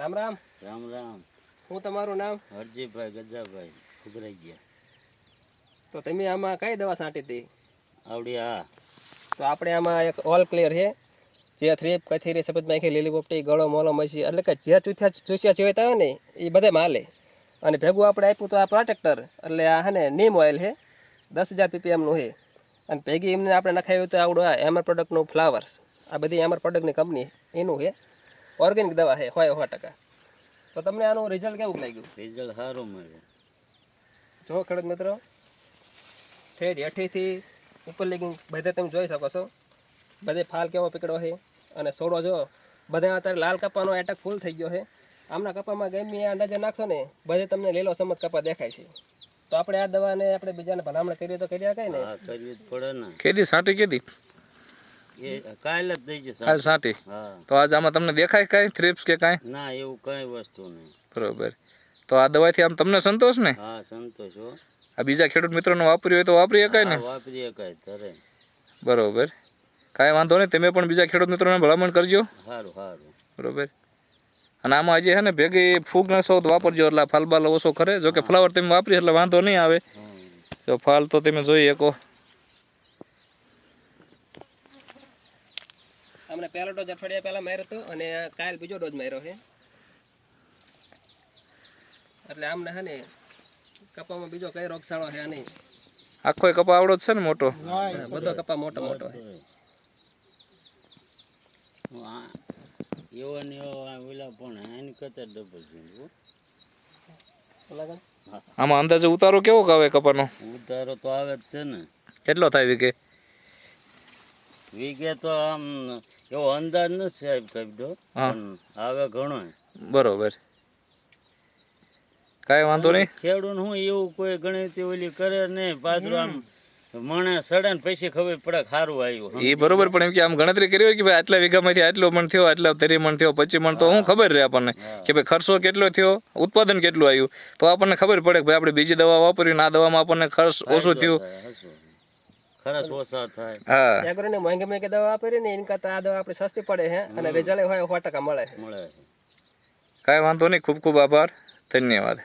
રામ રામ. રામ રામ. હું તમારું નામ? હરજીભાઈ ગજાભાઈ ઉભરાઈ ગયા. તો તમે આમાં કઈ દવા છાંટી હતી? આવડી હા તો આપણે આમાં એક ઓલ ક્લિયર છે. જે થ્રીપ કથીરી સફેદ માખી લીલી પોપટી ગળો મોલો મસી એટલે કે જે ચૂથ્યા ચૂસ્યા જેવાતા હોય ને એ બધે માલે. અને ભેગું આપણે આપ્યું તો આ પ્રોટેક્ટર એટલે આ હે ને નીમ ઓઇલ છે. દસ હજાર પીપીએમનું છે. અને ભેગી એમને આપણે નખાયું તો આવડું આ એમર પ્રોડક્ટનું ફ્લાવર્સ આ બધી એમર પ્રોડક્ટની કંપની એનું છે. ઓર્ગેનિક દવા છે હોય સો ટકા. તો તમને આનું રિઝલ્ટ કેવું લાગ્યું? રિઝલ્ટ સારું મળે. જો ખેડૂત મિત્રો ઠેઠ હેઠીથી ઉપર લગી બધે તમે જોઈ શકો છો. બધે ફાલ કેવો પીકળો છે અને સોડો જો બધે અત્યારે લાલ કપાનો એટક ફૂલ થઈ ગયો છે. આમના કપામાં ગમે આ નજર નાખશો ને બધે તમને લીલો સમજ કપા દેખાય છે. તો આપણે આ દવાને આપણે બીજાને ભલામણ કરીએ તો કર્યા કઈ ને. કેદી સાટી કેદી? કાલ જ થઈ જશે. કાલ સાટી? તો આજ આમાં તમને દેખાય કાંઈ? થ્રિપ્સ કે કાંઈ? ના એવું કઈ વસ્તુ નહીં. બરોબર. તો આ દવાથી આમ તમને સંતોષ ને? હા સંતોષ હો. આ બીજા ખેડૂત મિત્રોને વાપરી હોય તો વાપરી શકાય ને? વાપરી કઈ તરે બરોબર. કાંઈ વાંધો નહીં તમે પણ બીજા ખેડૂત મિત્રોને ભલામણ કરજો. સારું સારું બરોબર. અને આમાં હજી છે ને ભેગી ફૂગ નશો તો વાપરજો એટલે ફાલ બાલ ઓછો કરે. જો કે ફ્લાવર તમે વાપરી એટલે વાંધો નહીં આવે. તો ફાલ તો તમે જોઈ શકો. અમને પહેલો ડોઝ અઠવાડિયા પહેલાં માર્યો હતો અને કાલ બીજો ડોઝ માર્યો છે. એટલે આમને હે ને કપામાં બીજો કઈ રોગસાળો છે નહીં. આખો કપા આવડો છે ને મોટો? બધો કપા મોટો મોટો છે. એવો ને એવો ઓલા પણ એની કરતા ડબલ છે. આમાં અંદાજે ઉતારો કેવો આવે કપાનો? ઉતારો તો આવે જ છે ને. કેટલો થાય વીકે વીઘે તો આમ એવો અંદાજ નથી સાહેબ હા. આવે ઘણો બરોબર. કાંઈ વાંધો નહીં. ખેડૂત હું એવું કોઈ ગણિત ઓલી કરે નહીં પાછું આમ મણે સડે ને પછી ખબર પડે સારું આવ્યું એ બરોબર પણ એમ કે આમ ગણતરી કરી હોય કે ભાઈ આટલા વીઘામાંથી આટલો મણ થયો આટલા તેરી મણ થયો પચી મણ તો હું ખબર રહે આપણને કે ભાઈ ખર્ચો કેટલો થયો ઉત્પાદન કેટલું આવ્યું. તો આપણને ખબર પડે કે ભાઈ આપણે બીજી દવા વાપરી ને આ દવામાં આપણને ખર્ચ ઓછો થયું. ખરસ ઓછા થાય. હા. એગ્રોની મોંઘી મોંઘી દવા આપે ને એની કરતા આ દવા આપણે સસ્તી પડે હે અને રિઝલ્ટ હોય સો ટકા મળે. મળે. કાંઈ વાંધો નહીં ખૂબ ખૂબ આભાર. ધન્યવાદ.